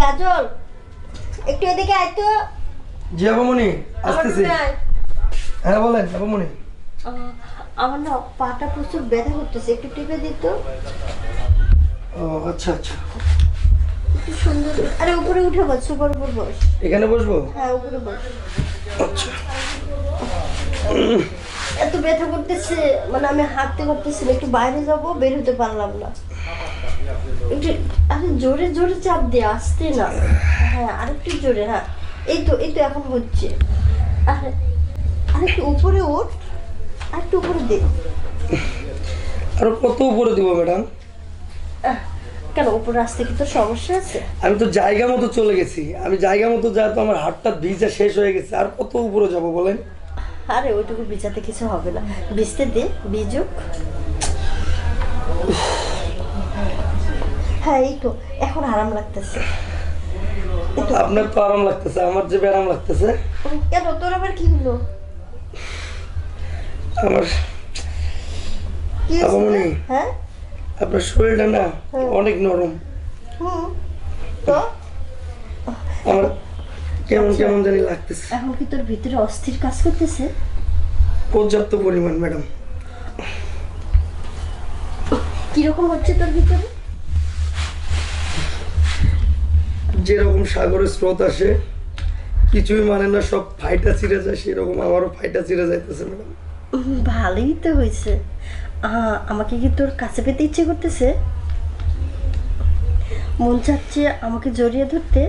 কাজল একটু এদিকে আয় তো। জি আমার আসতেছি। হ্যাঁ বলেন আপামনি আমার না পাটা প্রচুর ব্যথা করতেছে একটু টিপে দিত ও আচ্ছা আচ্ছা। একটু সুন্দর আরে উপরে উঠে বস সুপার উপর বস। এখানে বসবো? হ্যাঁ উপরে বস। আচ্ছা। এত ব্যথা করতেছে মানে আমি হাঁটতে পারতেছি না একটু বাইরে যাব বের হতে পারলাম না। একটু আরে জোরে জোরে চাপ দিয়ে আসতে না। হ্যাঁ আরেকটু জোরে হ্যাঁ। এই তো এই তো এখন হচ্ছে। আরে আরেকটু উপরে ওঠ। আরেকটু উপরে দে। আরও কত উপরে দিব ম্যাডাম? কেন উপরে আসতে কি তোর সমস্যা আছে? আমি তো জায়গা মতো চলে গেছি। আমি জায়গা মতো যা তো আমার হাতটা ভিজা শেষ হয়ে গেছে আর কত উপরে যাব বলেন? আরে ওইটুকু ভিজাতে কিছু হবে না। ভিজতে দে ভিজুক। হ্যাঁ এই তো এখন আরাম লাগতেছে। আপনার তো আরাম লাগতেছে আমার যে ব্যারাম লাগতেছে। কেন? তোর আবার কি হলো? আমার হয়েছে? হ্যাঁ? আপনার শরীরটা না হ্যাঁ। অনেক নরম। হুম তো? আমার কেমন আচ্ছা। কেমন জানি লাগতেছে। এখন কি তোর ভিতরে অস্থির কাজ করতেছে? পর্যাপ্ত পরিমাণ ম্যাডাম। কীরকম হচ্ছে তোর ভিতরে? যেরকম সাগরের স্রোত আসে কিছুই মানে না সব ফাইটা ছিঁড়ে যায় সেরকম আমারও ফাইটা ছিঁড়ে যাইতেছে ম্যাডাম। ভালোই তো হয়েছে। আমাকে কি তোর কাছে পেতে ইচ্ছে করতেছে? মন চাচ্ছে আমাকে জড়িয়ে ধরতে।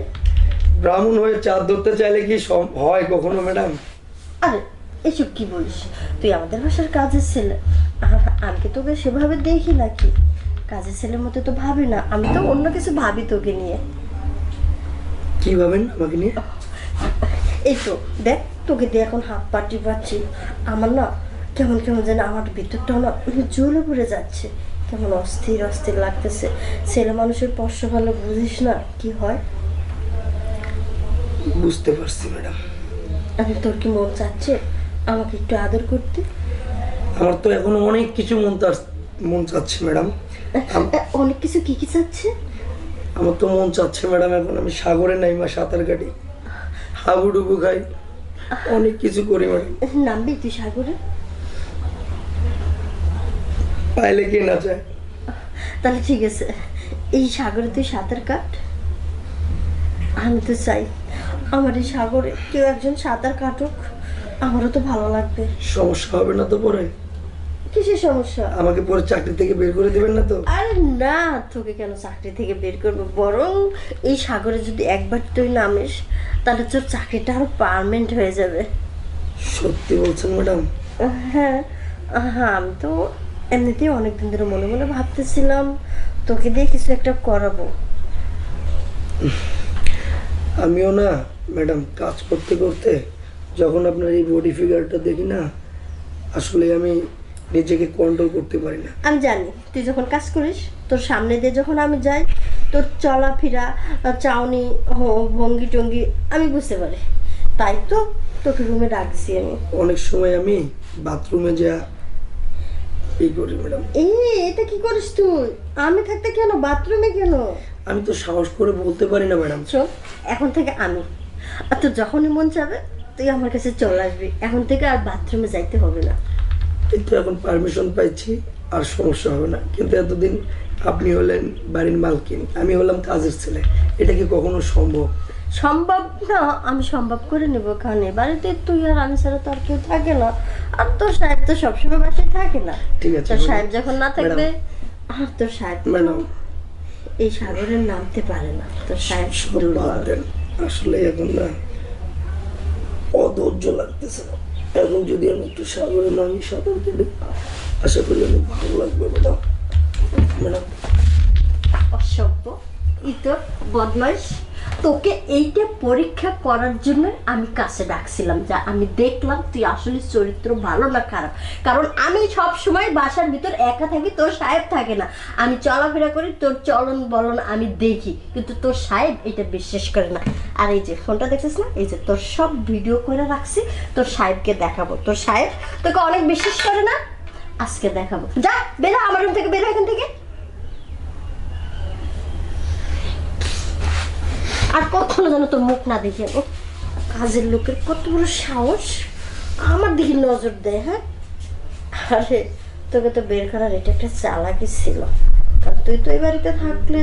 ব্রাহ্মণ হয়ে চাঁদ ধরতে চাইলে কি হয় কখনো ম্যাডাম? আরে এসব কি বলিস? তুই আমাদের বাসার কাজের ছেলে। আমি তোকে সেভাবে দেখি নাকি? কাজের ছেলের মতো তো ভাবি না। আমি তো অন্য কিছু ভাবি তোকে নিয়ে। কি ভাবেন আমাকে নিয়ে? এই তো দেখ তোকে দিয়ে এখন হাত পাটি পাচ্ছি আমার না কেমন কেমন যেন আমার ভিতরটাও না জ্বলে পড়ে যাচ্ছে। কেমন অস্থির অস্থির লাগতেছে। ছেলে মানুষের স্পর্শ ভালো বুঝিস না কি হয়? বুঝতে পারছি ম্যাডাম। আমি তোর কি মন চাচ্ছে আমাকে একটু আদর করতে? আমার তো এখনও অনেক কিছু মন মন চাচ্ছে ম্যাডাম। অনেক কিছু কি কি চাচ্ছে? আমার তো মন চাচ্ছে ম্যাডাম এখন আমি সাগরে নাই মা সাঁতার কাটি। হাবুডুবু খাই। অনেক কিছু করি ম্যাডাম। নামবি তুই সাগরে? পাইলে কি না চায়? তাহলে ঠিক আছে। এই সাগরে তুই সাঁতার কাট। আমি তো চাই আমার এই সাগরে কেউ একজন সাঁতার কাটুক। আমারও তো ভালো লাগবে। সমস্যা হবে না তো পরে? কিসের সমস্যা? আমাকে পরে চাকরি থেকে বের করে দেবেন না তো? আরে না তোকে কেন চাকরি থেকে বের করব? বরং এই সাগরে যদি একবার তুই নামিস তাহলে তোর চাকরিটা আরও পারমানেন্ট হয়ে যাবে। সত্যি বলছেন ম্যাডাম? হ্যাঁ হ্যাঁ আমি তো এমনিতেই অনেকদিন ধরে মনে মনে ভাবতেছিলাম তোকে দিয়ে কিছু একটা করাবো। আমিও না ম্যাডাম কাজ করতে করতে যখন আপনার এই বডি ফিগারটা দেখি না আসলে আমি নিজেকে কন্ট্রোল করতে পারি না। আমি জানি তুই যখন কাজ করিস তোর সামনে দিয়ে যখন আমি যাই তোর চলাফেরা চাউনি ভঙ্গি টঙ্গি আমি বুঝতে পারি। তাই তো তোকে রুমে রাখছি আমি। অনেক সময় আমি বাথরুমে যা এই করি ম্যাডাম এই এটা কি করিস তুই? আমি থাকতে কেন? বাথরুমে কেন? আমি তো সাহস করে বলতে পারি না ম্যাডাম শোন এখন থেকে আমি। আর তোর যখনই মন চাবে তুই আমার কাছে চলে আসবি। এখন থেকে আর বাথরুমে যাইতে হবে না। এই তো এখন পারমিশন পাইছি আর সমস্যা হবে না। কিন্তু এতদিন আপনি হলেন বাড়ির মালকিন আমি হলাম কাজের ছেলে। এটা কি কখনো সম্ভব? সম্ভব না আমি সম্ভব করে নেব কারণ বাড়িতে তুই আর আমি ছাড়া তো আর কেউ থাকে না। আর তোর সাহেব তো সবসময় বাসায় থাকে না। ঠিক আছে তোর সাহেব যখন না থাকবে আর তোর সাহেব ম্যাডাম। এই সাগরে নামতে পারে না। তোর সাহেব আসলে এখন না অধৈর্য লাগতেছে। এখন যদি আমি একটু সাগরে নামি সাঁতার কেটে, আশা করি অনেক ভালো লাগবে, ম্যাডাম। ম্যাডাম। অসভ্য, ইতর, বদমাইশ। তোকে এইটা পরীক্ষা করার জন্য আমি কাছে ডাকছিলাম যা আমি দেখলাম তুই আসলে চরিত্র ভালো না খারাপ। কারণ আমি সব সময় বাসার ভিতর একা থাকি, তোর সাহেব থাকে না। আমি চলাফেরা করি, তোর চলন বলন আমি দেখি, কিন্তু তোর সাহেব এটা বিশ্বাস করে না। আর এই যে, ফোনটা দেখছিস না? এই যে, তোর সব ভিডিও করে রাখছি, তোর সাহেবকে দেখাবো। তোর সাহেব তোকে অনেক বিশ্বাস করে না? আজকে দেখাবো। যা, বেরো আমার রুম থেকে, বেরো এখান থেকে। আর কখনো যেন তোর মুখ না দেখে ও কাজের লোকের কত বড় সাহস। আমার দিকে নজর দেয় হ্যাঁ? আরে, তোকে তো বের করার এটা একটা চালাকি ছিল। আর তুই তো এই বাড়িতে থাকলে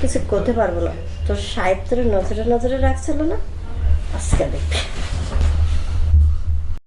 কিছু করতে পারব না। তোর সাহেব তোর নজরে নজরে রাখছিল না? আজকে দেখবি।